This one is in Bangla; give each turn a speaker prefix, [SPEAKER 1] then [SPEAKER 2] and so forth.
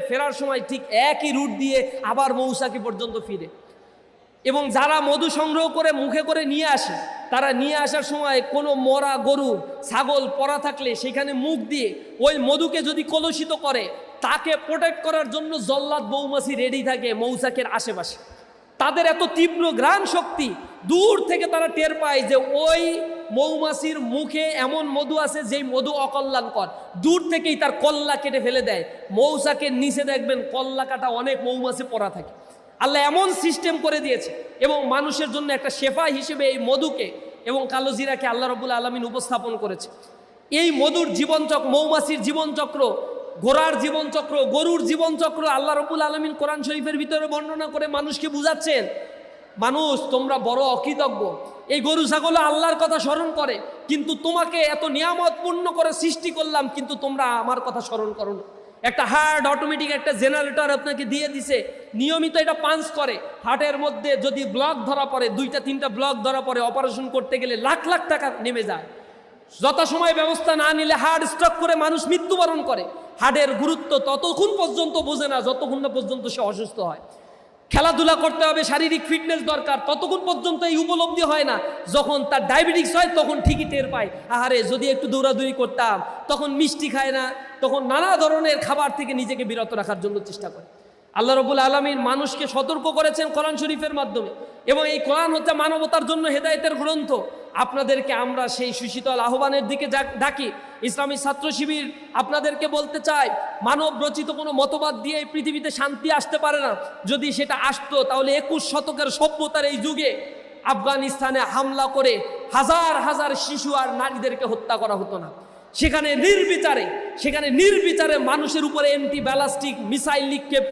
[SPEAKER 1] ফেরার সময় ঠিক একই রুট দিয়ে আবার মৌসাকি পর্যন্ত ফিরে। এবং যারা মধু সংগ্রহ করে, মুখে করে নিয়ে আসে, তারা নিয়ে আসার সময় কোনো মরা গরু, ছাগল পরা থাকলে সেখানে মুখ দিয়ে ওই মধুকে যদি কলুষিত করে, তাকে প্রোটেক্ট করার জন্য জল্লাদ মৌমাছি রেডি থাকে মৌসাকের আশেপাশে। তাদের এত তীব্র গ্রাণ শক্তি দূর থেকে তারা টের পায় যে ওই মৌমাছির মুখে এমন মধু আছে যেই মধু অকল্যাণকর। দূর থেকেই তার কল্লা কেটে ফেলে দেয়। মৌসাকের নিচে দেখবেন কল্লা কাটা অনেক মৌমাছি পরা থাকে। আল্লাহ এমন সিস্টেম করে দিয়েছে এবং মানুষের জন্য একটা শেফা হিসেবে এই মধুকে এবং কালো জিরাকে আল্লাহ রবুল আলমিন উপস্থাপন করেছে। এই মধুর জীবনচক্র মৌমাছির জীবনচক্র, ঘোড়ার জীবনচক্র, গরুর জীবনচক্র আল্লাহ রবুল আলমিন কোরআন শরীফের ভিতরে বর্ণনা করে মানুষকে বুঝাচ্ছেন, মানুষ, তোমরা বড় অকৃতজ্ঞ। এই গরু ছাগল আল্লাহর কথা স্মরণ করে, কিন্তু তোমাকে এত নিয়ামতপূর্ণ করে সৃষ্টি করলাম, কিন্তু তোমরা আমার কথা স্মরণ করো না। একটা হার্ট অটোমেটিক একটা জেনারেটর আপনাকে দিয়ে দিছে, নিয়মিত এটা পাঞ্চ করে। হার্টের মধ্যে যদি ব্লক ধরা পড়ে, দুইটা, তিনটা ব্লক ধরা পড়ে অপারেশন করতে গেলে লাখ লাখ টাকা নেমে যায়। যথাসময় ব্যবস্থা না নিলে হার্ট স্ট্রক করে মানুষ মৃত্যুবরণ করে। হার্টের গুরুত্ব ততক্ষণ পর্যন্ত বোঝে না, যতক্ষণ না পর্যন্ত সে অসুস্থ হয়। খেলাধুলা করতে হবে, শারীরিক ফিটনেস দরকার। ততক্ষণ পর্যন্ত এই উপলব্ধি হয় না। যখন তার ডায়াবেটিস হয়, তখন ঠিকই টের পায়। আহারে, যদি একটু দৌড়াদৌড়ি করতাম, তখন মিষ্টি খায় না, তখন নানা ধরনের খাবার থেকে নিজেকে বিরত রাখার জন্য চেষ্টা করে। আল্লাহ রবুল আলমিন মানুষকে সতর্ক করেছেন কোরআন শরীফের মাধ্যমে। এবং এই কোরআন হচ্ছে মানবতার জন্য হেদায়েতের গ্রন্থ। আপনাদেরকে আমরা সেই সুশীতল আহ্বানের দিকে ডাকি। ইসলামী ছাত্র শিবির আপনাদেরকে বলতে চাই, মানব রচিত কোনো মতবাদ দিয়ে এই পৃথিবীতে শান্তি আসতে পারে না। যদি সেটা আসতো, তাহলে একুশ শতকের সভ্যতার এই যুগে আফগানিস্তানে হামলা করে হাজার হাজার শিশু আর নারীদেরকে হত্যা করা হতো না। সেখানে নির্বিচারে সেখানে নির্বিচারে মানুষের উপরে অ্যান্টি ব্যালাস্টিক মিসাইল নিক্ষেপ